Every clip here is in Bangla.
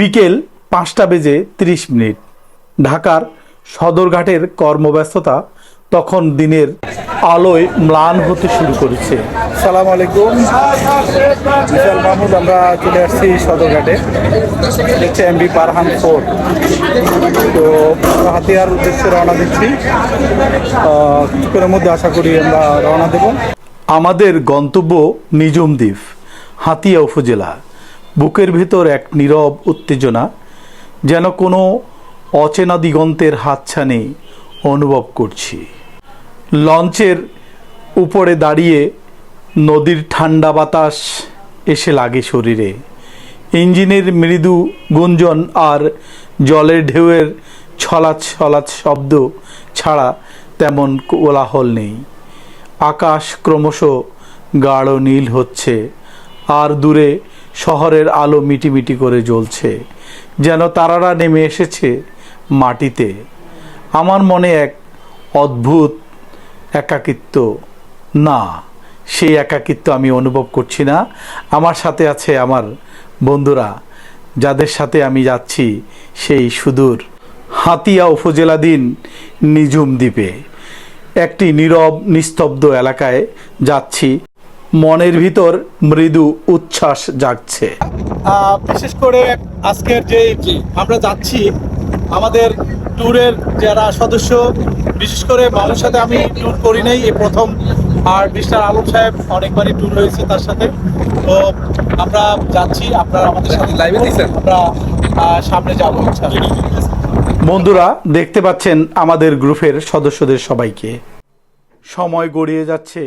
বিকেল পাঁচটা বেজে ত্রিশ মিনিট। ঢাকার সদরঘাটের কর্মব্যস্ততা তখন দিনের আলোয় ম্লান হতে শুরু করেছে। সালাম আলাইকুম। বিশাল মাহমুদ আমরা চলে আসছি সদরঘাটে। দেখছি এমবি পারহান ফোর্ট। তো হাতিয়ার উদ্দেশ্যে রওনা দিচ্ছি। কিছুক্ষণের মধ্যে আশা করি আমরা রওনা দেব? আমাদের গন্তব্য নিজুম দ্বীপ হাতিয়া উপজেলা। বুকের ভেতর এক নীরব উত্তেজনা যেন কোনো অচেনা দিগন্তের হাতছানি অনুভব করছি। লঞ্চের উপরে দাঁড়িয়ে নদীর ঠান্ডা বাতাস এসে লাগে শরীরে। ইঞ্জিনের মৃদু গুঞ্জন আর জলের ঢেউয়ের ছলাৎ ছলাৎ শব্দ ছাড়া তেমন কোলাহল নেই। আকাশ ক্রমশ গাঢ় নীল হচ্ছে, আর দূরে শহরের আলো মিটিমিটি করে জ্বলছে, যেন তারারা নেমে এসেছে মাটিতে। আমার মনে এক অদ্ভুত একাকিত্ব, না, সেই একাকিত্ব আমি অনুভব করছি না। আমার সাথে আছে আমার বন্ধুরা, যাদের সাথে আমি যাচ্ছি সেই সুদূর হাতিয়া উপজেলাধীন নিজুম দ্বীপে। একটি নীরব, নিস্তব্ধ এলাকায় যাচ্ছি মনের ভিতর মৃদু উচ্ছ্বাস জাগছে। বিশেষ করে আজকের যে আমরা যাচ্ছি আমাদের ট্যুরের যারা সদস্য বিশেষ করে মামুর সাথে আমি ট্যুর করি নাই এই প্রথম। আর মিস্টার আলম সাহেব অনেকবারই ট্যুর হয়েছে তার সাথে। তো আমরা যাচ্ছি আপনারা আমাদের সাথে এ আমরা সামনে যাব। বন্ধুরা দেখতে পাচ্ছেন আমাদের গ্রুপের সদস্যদের সবাইকে। সময় গড়িয়ে যাচ্ছে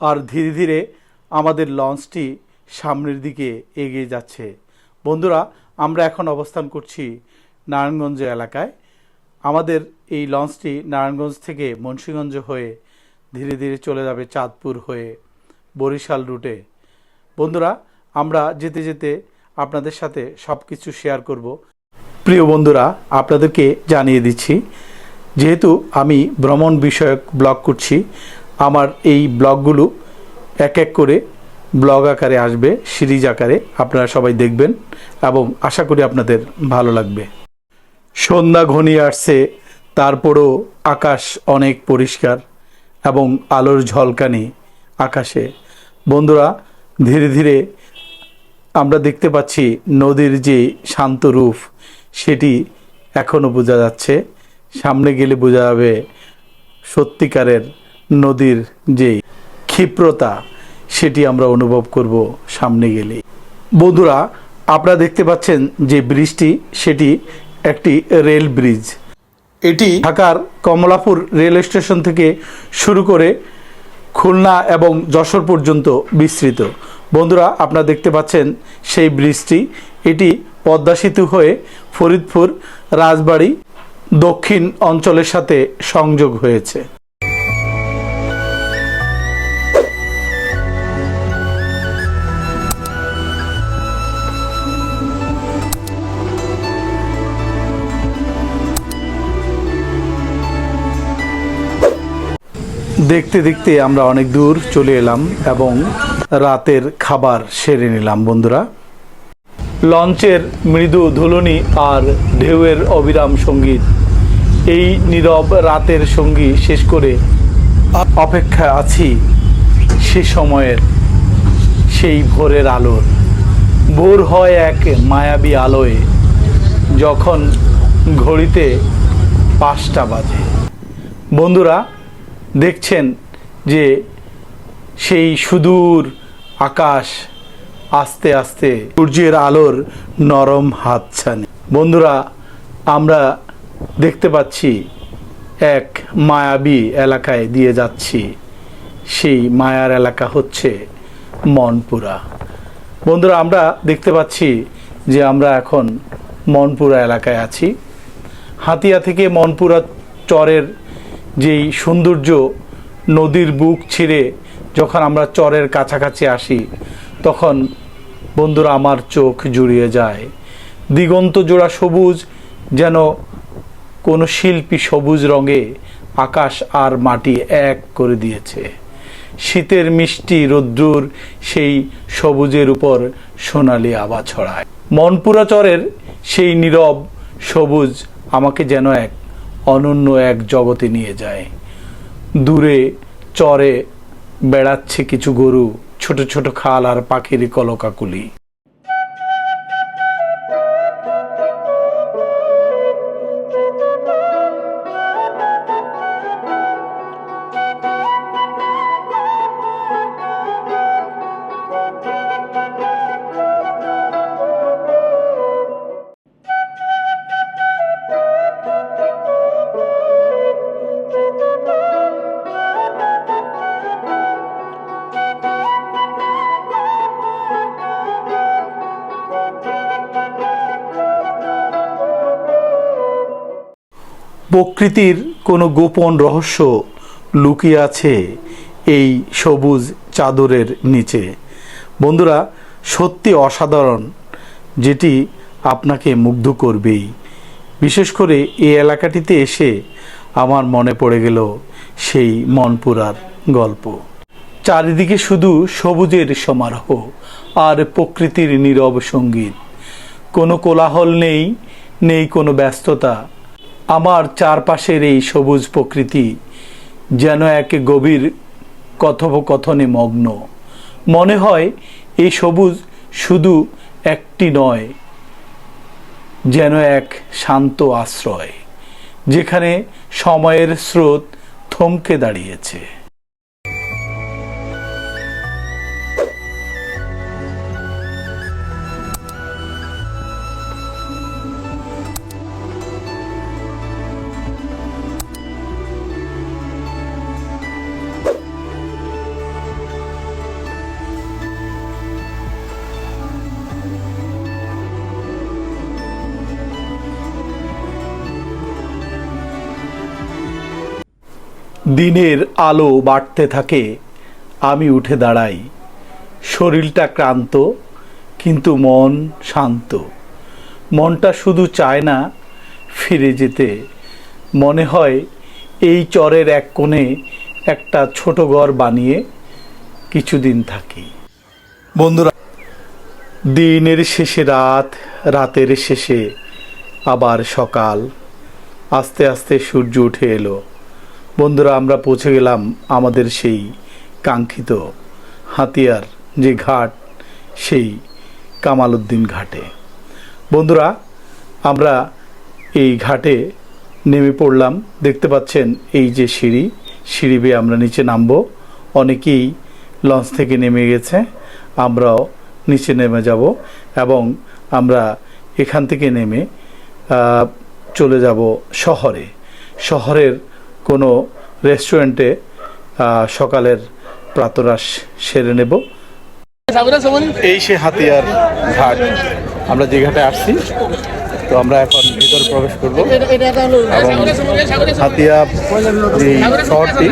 আর ধীরে ধীরে আমাদের লঞ্চটি সামনের দিকে এগিয়ে যাচ্ছে। বন্ধুরা, আমরা এখন অবস্থান করছি নারায়ণগঞ্জ এলাকায়। আমাদের এই লঞ্চটি নারায়ণগঞ্জ থেকে মুন্সীগঞ্জ হয়ে ধীরে ধীরে চলে যাবে চাঁদপুর হয়ে বরিশাল রুটে। বন্ধুরা, আমরা যেতে যেতে আপনাদের সাথে সব কিছু শেয়ার করব। প্রিয় বন্ধুরা, আপনাদেরকে জানিয়ে দিচ্ছি, যেহেতু আমি ভ্রমণ বিষয়ক ব্লগ করছি আমার এই ব্লগগুলো এক এক করে ব্লগ আকারে আসবে, সিরিজ আকারে। আপনারা সবাই দেখবেন এবং আশা করি আপনাদের ভালো লাগবে। সন্ধ্যা ঘনিয়ে আসছে, তারপরও আকাশ অনেক পরিষ্কার এবং আলোর ঝলকানি আকাশে। বন্ধুরা, ধীরে ধীরে আমরা দেখতে পাচ্ছি নদীর যে শান্ত রূপ, সেটি এখনও বোঝা যাচ্ছে। সামনে গেলে বোঝা যাবে সত্যিকারের নদীর যে ক্ষিপ্রতা, সেটি আমরা অনুভব করব সামনে গেলে বন্ধুরা, আপনারা দেখতে পাচ্ছেন যে ব্রিজটি, সেটি একটি রেল ব্রিজ। এটি ঢাকার কমলাপুর রেল স্টেশন থেকে শুরু করে খুলনা এবং যশোর পর্যন্ত বিস্তৃত। বন্ধুরা, আপনারা দেখতে পাচ্ছেন সেই ব্রিজটি। এটি পদ্মা সেতু হয়ে ফরিদপুর, রাজবাড়ি, দক্ষিণ অঞ্চলের সাথে সংযোগ হয়েছে। দেখতে দেখতে আমরা অনেক দূর চলে এলাম এবং রাতের খাবার সেরে নিলাম, বন্ধুরা। লঞ্চের মৃদু ধুলনি আর ঢেউয়ের অবিরাম সংগীত। এই নীরব রাতের সঙ্গী শেষ করে অপেক্ষা আছি সে সময়ের সেই ভোরের আলোর। ভোর হয় এক মায়াবী আলোয়, যখন ঘড়িতে পাঁচটা বাজে। বন্ধুরা দেখছেন যে সেই সুদূর আকাশ আস্তে আস্তে সূর্যের আলোর নরম হাত হাতছানি। বন্ধুরা, আমরা দেখতে পাচ্ছি এক মায়াবী এলাকায় দিয়ে যাচ্ছি। সেই মায়ার এলাকা হচ্ছে মনপুরা। বন্ধুরা, আমরা দেখতে পাচ্ছি যে আমরা এখন মনপুরা এলাকায় আছি। হাতিয়া থেকে মনপুরা চরের যেই সৌন্দর্য নদীর বুক ছিঁড়ে যখন আমরা চরের কাছাকাছি আসি, তখন বন্ধুরা আমার চোখ জুড়িয়ে যায়। দিগন্ত জোড়া সবুজ, যেন কোনো শিল্পী সবুজ রঙে আকাশ আর মাটি এক করে দিয়েছে। শীতের মিষ্টি রোদ্রুর সেই সবুজের উপর সোনালি আভা ছড়ায়। মনপুরা চরের সেই নীরব সবুজ আমাকে যেন এক অনন্য এক জগতে নিয়ে যায়। দূরে, চরে বেড়াচ্ছে কিছু গরু, ছোট ছোট খাল আর পাখির কলকাকুলি। প্রকৃতির কোনো গোপন রহস্য লুকিয়ে আছে এই সবুজ চাদরের নিচে। বন্ধুরা, সত্যি অসাধারণ, যেটি আপনাকে মুগ্ধ করবেই। বিশেষ করে এই এলাকাটিতে এসে আমার মনে পড়ে গেল সেই মনপুরার গল্প। চারিদিকে শুধু সবুজের সমারোহ আর প্রকৃতির নীরব সংগীত। কোনো কোলাহল নেই নেই কোনো ব্যস্ততা। আমার চারপাশের এই সবুজ প্রকৃতি যেন এক গভীর কথোপকথনে মগ্ন। মনে হয় এই সবুজ শুধু একটি নয়, যেন এক শান্ত আশ্রয়, যেখানে সময়ের স্রোত থমকে দাঁড়িয়েছে। দিনের আলো বাড়তে থাকে, আমি উঠে দাঁড়াই। শরীরটা ক্লান্ত, কিন্তু মন শান্ত। মনটা শুধু চায় না ফিরে যেতে। মনে হয় এই চরের এক কোণে একটা ছোট ঘর বানিয়ে কিছুদিন থাকি। বন্ধুরা, দিনের শেষে রাত, রাতের শেষে আবার সকাল। আস্তে আস্তে সূর্য উঠে এলো। বন্ধুরা, আমরা পৌঁছে গেলাম আমাদের সেই কাঙ্ক্ষিত হাতিয়ার, যে ঘাট, সেই কামাল উদ্দিন ঘাটে। বন্ধুরা, আমরা এই ঘাটে নেমে পড়লাম। দেখতে পাচ্ছেন এই যে সিঁড়ি সিঁড়ি বেয়ে আমরা নিচে নামবো। অনেকেই লঞ্চ থেকে নেমে গেছে। আমরাও নিচে নেমে যাব এবং আমরা এখান থেকে নেমে চলে যাব শহরে। শহরের কোনো রেস্টুরেন্টে সকালের প্রাতরাশ সেরে নেব। এই সে হাতিয়ার ঘাট। আমরা যে ঘাটে আসছি তো আমরা এখন ভিতরে প্রবেশ করব। এবং হাতিয়া যে শহরটি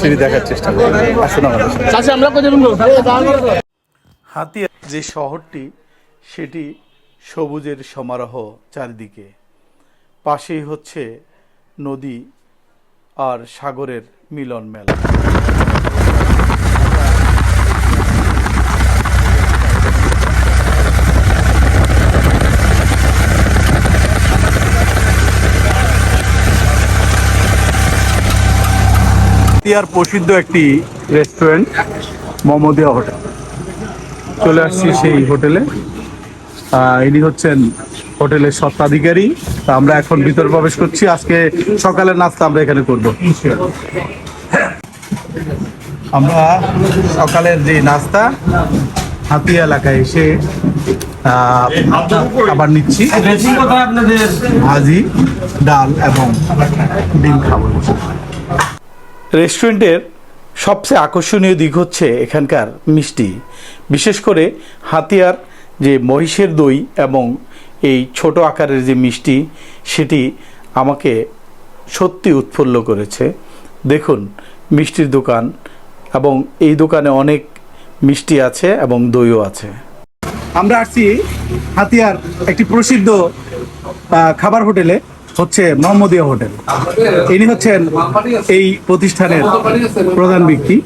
সেটি দেখার চেষ্টা করব। আসুন আমাদের। হাতিয়া যে শহরটি সেটি সবুজের সমারোহ চারিদিকে। পাশেই হচ্ছে নদী আর সাগরের মিলন মেলা। প্রসিদ্ধ একটি রেস্টুরেন্ট মমদিয়া হোটেল। চলে আসছি সেই হোটেলে। ইনি হচ্ছেন হোটেলের স্বত্বাধিকারী। তা আমরা এখন ভিতরে প্রবেশ করছি। আজকে সকালের নাস্তা আমরা এখানে করব। আমরা সকালের যে নাস্তা, হাতিয়া এলাকায় এসে খাবার নিচ্ছি। ভাজি, ডাল এবং ডিম খাব। রেস্টুরেন্টের সবচেয়ে আকর্ষণীয় দিক হচ্ছে এখানকার মিষ্টি। বিশেষ করে হাতিয়ার যে মহিষের দই এবং এই ছোট আকারের যে মিষ্টি, সেটি আমাকে সত্যি উৎফুল্ল করেছে। দেখুন, মিষ্টির দোকান এবং এই দোকানে অনেক মিষ্টি আছে এবং দইও আছে। আমরা আসছি হাতিয়ার একটি প্রসিদ্ধ খাবার হোটেলে। হচ্ছে মোহাম্মদিয়া হোটেল। ইনি হচ্ছেন এই প্রতিষ্ঠানের প্রধান ব্যক্তি।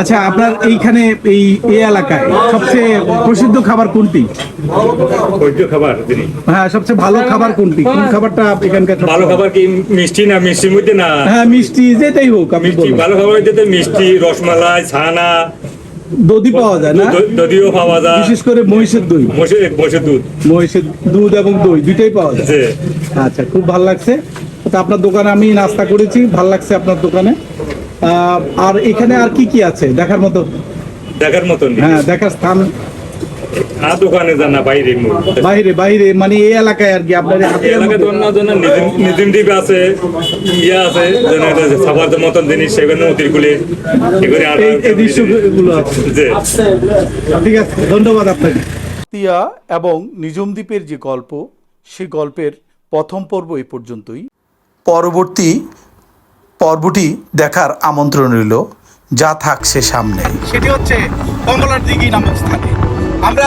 আচ্ছা আপনার এইখানে এই এই এলাকায় সবচেয়ে প্রসিদ্ধ খাবার কোনটি? খাবার হ্যাঁ সবচেয়ে ভালো খাবার কোনটি? কোন খাবারটা এখানকার ভালো খাবার কি মিষ্টি না মিষ্টির মধ্যে না? হ্যাঁ মিষ্টি যেটাই হোক মিষ্টি ভালো খাবার মধ্যে মিষ্টি রসমালাই ছানা দধি পাওয়া যায় না? দধিও পাওয়া যায়। বিশেষ করে মহিষের দই। মোষের দুধ। মহিষের দুধ এবং দই দুইটাই পাওয়া যায়। আচ্ছা খুব ভালো লাগছে। তো আপনার দোকানে আমি নাস্তা করেছি ভালো লাগছে আপনার দোকানে। আহ, আর এখানে আর কি কি আছে? দেখার মতো? দেখার মতো হ্যাঁ দেখার স্থান আর দোকানে যান না বাইরে বাইরে বাইরে মানে এই এলাকায় আর কি আপনার এলাকায় মধ্যে? জন্য নিজিম- নিজিম দ্বীপ আছে ইয়ে আছে যেন মতন জিনিস সেখানে নদীর এগুলি আর এই এই দৃশ্যগুলো ঠিক আছে ধন্যবাদ আপনাকে। তিয়া এবং নিজম দ্বীপের যে গল্প সে গল্পের প্রথম পর্ব এই পর্যন্তই। পরবর্তী পর্বটি দেখার আমন্ত্রণ রইল। যা থাকছে সামনে। সেটি হচ্ছে কমলার দিঘি নামক স্থানে। আমরা